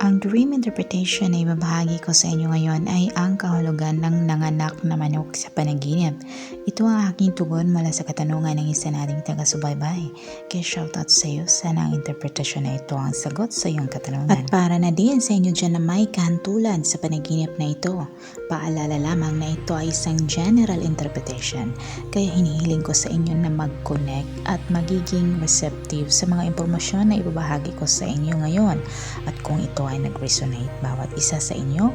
Ang dream interpretation na ibabahagi ko sa inyo ngayon ay ang kahulugan ng nanganak na manok sa panaginip. Ito ang aking tugon mula sa katanungan ng isa nating taga-subaybay. Kaya shoutout sa iyo, sana ang interpretasyon na ito ang sagot sa iyong katanungan. At para na din sa inyo dyan na may kahantulan sa panaginip na ito, paalala lamang na ito ay isang general interpretation. Kaya hinihiling ko sa inyo na mag-connect at magiging receptive sa mga impormasyon na ibabahagi ko sa inyo ngayon. At kung ito ay nag-resonate bawat isa sa inyo,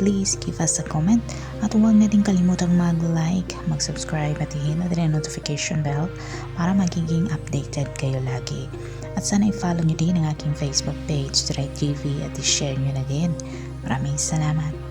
please give us a comment at huwag na din kalimutang mag-like, mag-subscribe at i-hit na din ang notification bell para magiging updated kayo lagi. At sana i-follow nyo din ang aking Facebook page, Direct TV at i-share nyo na din. Maraming salamat.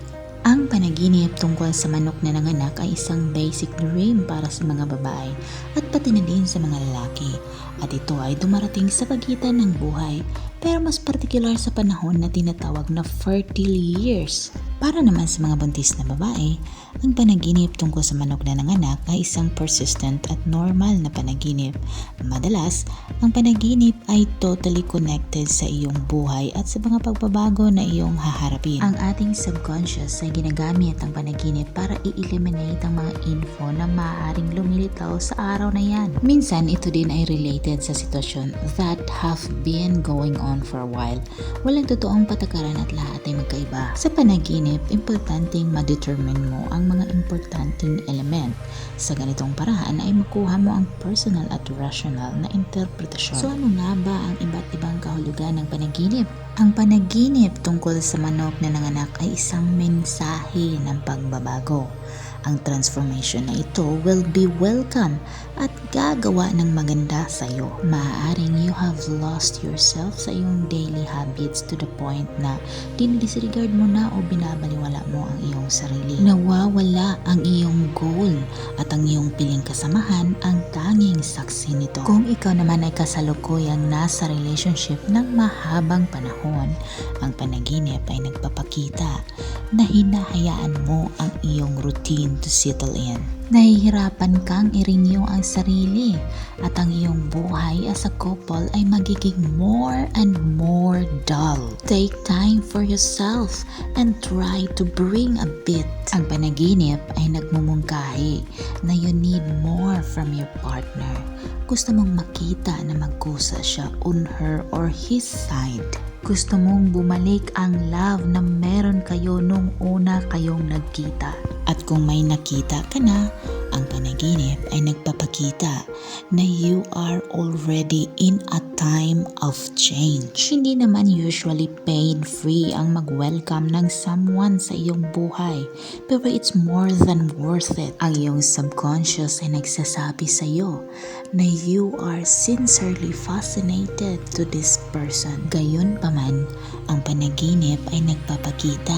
Ang panaginip tungkol sa manok na nanganak ay isang basic dream para sa mga babae at pati na din sa mga lalaki. At ito ay dumarating sa pagitan ng buhay pero mas particular sa panahon na tinatawag na fertile years. Para naman sa mga buntis na babae, ang panaginip tungkol sa manok na nanganak ay isang persistent at normal na panaginip. Madalas, ang panaginip ay totally connected sa iyong buhay at sa mga pagbabago na iyong haharapin. Ang ating subconscious ay ginagamit ang panaginip para i-eliminate ang mga info na maaaring lumilitaw sa araw na yan. Minsan, ito din ay related sa sitwasyon that have been going on for a while. Walang totoong patakaran at lahat ay magkaiba. Sa panaginip, importanteng ma-determine mo ang mga importanteng element. Sa ganitong paraan ay makuha mo ang personal at rational na interpretasyon. So ano nga ba ang iba't ibang kahulugan ng panaginip? Ang panaginip tungkol sa manok na nanganak ay isang mensahe ng pagbabago. Ang transformation na ito will be welcome at gagawa ng maganda sa iyo. Maaaring you have lost yourself sa iyong daily habits to the point na dinidisregard mo na o binabaliwala mo ang iyong sarili. Nawawala ang iyong goal at ang iyong piling kasamahan ang tanging saksi nito. Kung ikaw naman ay kasalukuyang nasa relationship ng mahabang panahon, ang panaginip ay nagpapakita na hinahayaan mo ang iyong routine to settle in. Nahihirapan kang i-renew ang sarili at ang iyong buhay as a couple ay magiging more and more dull. Take time for yourself and try to bring a bit. Ang panaginip ay nagmumungkahi na you need more from your partner. Gusto mong makita na magkusa siya on her or his side. Gusto mong bumalik ang love na meron kayo nung una kayong nagkita. At kung may nakita ka na, ang panaginip ay nagpapakita na you are already in a time of change. Hindi naman usually pain-free ang mag-welcome ng someone sa iyong buhay, pero it's more than worth it. Ang iyong subconscious ay nagsasabi sa iyo na you are sincerely fascinated to this person. Gayon pa man, ang panaginip ay nagpapakita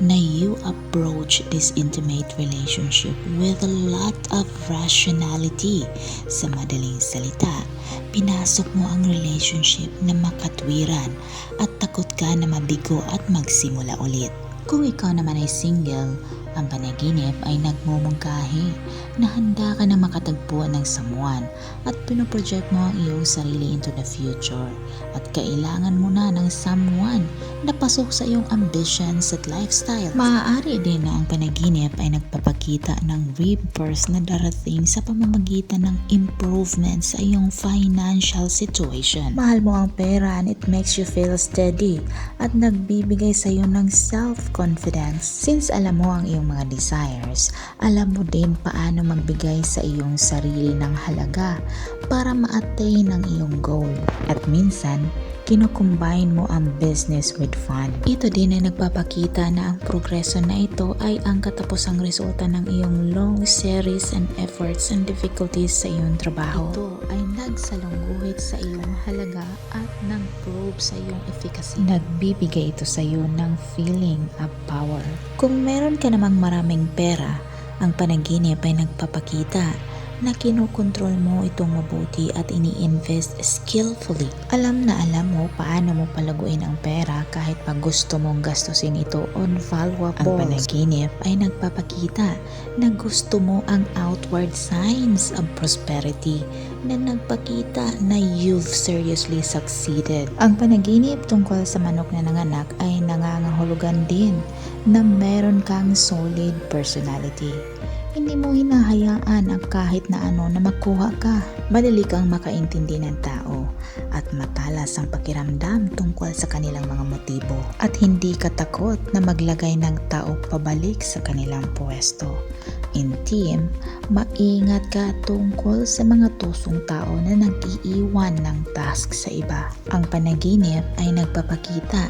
na you approach this intimate relationship with a lot of rationality. Sa madaling salita, pinasok mo ang relationship na makatwiran at takot ka na mabigo at magsimula ulit. Kung ikaw naman ay single, ang panaginip ay nagmumungkahi na handa ka na makatagpuan ng someone at pinoproject mo ang iyong sarili into the future at kailangan mo na ng someone na pasok sa iyong ambitions at lifestyle. Maaari din na ang panaginip ay nagpapakita ng rebirth na darating sa pamamagitan ng improvement sa iyong financial situation. Mahal mo ang pera and it makes you feel steady at nagbibigay sa iyo ng self-confidence. Since alam mo ang iyong mga desires, alam mo din paano magbigay sa iyong sarili ng halaga para ma-attain ang iyong goal. At minsan, kinukombine mo ang business with fun. Ito din ay nagpapakita na ang progreso na ito ay ang katapusang resulta ng iyong long series and efforts and difficulties sa iyong trabaho. Ito ay nagsalungguhit sa iyong halaga at nag-probe sa iyong efficacy. Nagbibigay ito sa iyo ng feeling of power. Kung meron ka namang maraming pera, ang panaginip ay nagpapakita na kinokontrol mo itong mabuti at ini-invest skillfully. Alam na alam mo paano mo palaguin ang pera kahit pag gusto mong gastusin ito on valuables. Ang panaginip ay nagpapakita na gusto mo ang outward signs of prosperity na nagpakita na you've seriously succeeded. Ang panaginip tungkol sa manok na nanganak ay nangangahulugan din na meron kang solid personality. Hindi mo hinahayaan ang kahit na ano na makuha ka. Madali kang makaintindi ng tao at matalas ang pakiramdam tungkol sa kanilang mga motibo at hindi ka takot na maglagay ng tao pabalik sa kanilang pwesto. In team, maingat ka tungkol sa mga tusong tao na nag-iiwan ng task sa iba. Ang panaginip ay nagpapakita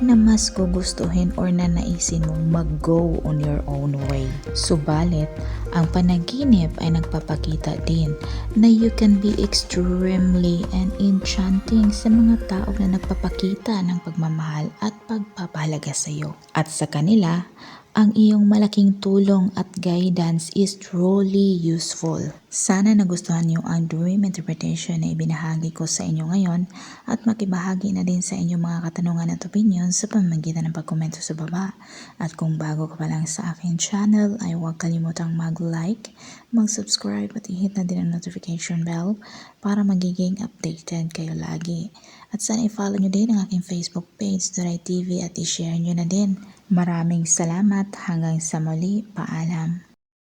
na mas gugustuhin or nanaisin mong mag-go on your own way. Subalit, ang panaginip ay nagpapakita din na you can be extremely and enchanting sa mga tao na nagpapakita ng pagmamahal at pagpapahalaga sa iyo. At sa kanila, ang iyong malaking tulong at guidance is truly useful. Sana nagustuhan niyo ang dream interpretation na ibinahagi ko sa inyo ngayon at makibahagi na din sa inyong mga katanungan at opinion sa pamamagitan ng pagkomento sa baba. At kung bago ka pa lang sa aking channel ay huwag kalimutang mag-like, mag-subscribe at i-hit na din ang notification bell para magiging updated kayo lagi. At sana i-follow nyo din ang aking Facebook page, Duray TV at i-share nyo na din. Maraming salamat hanggang sa muli. Paalam.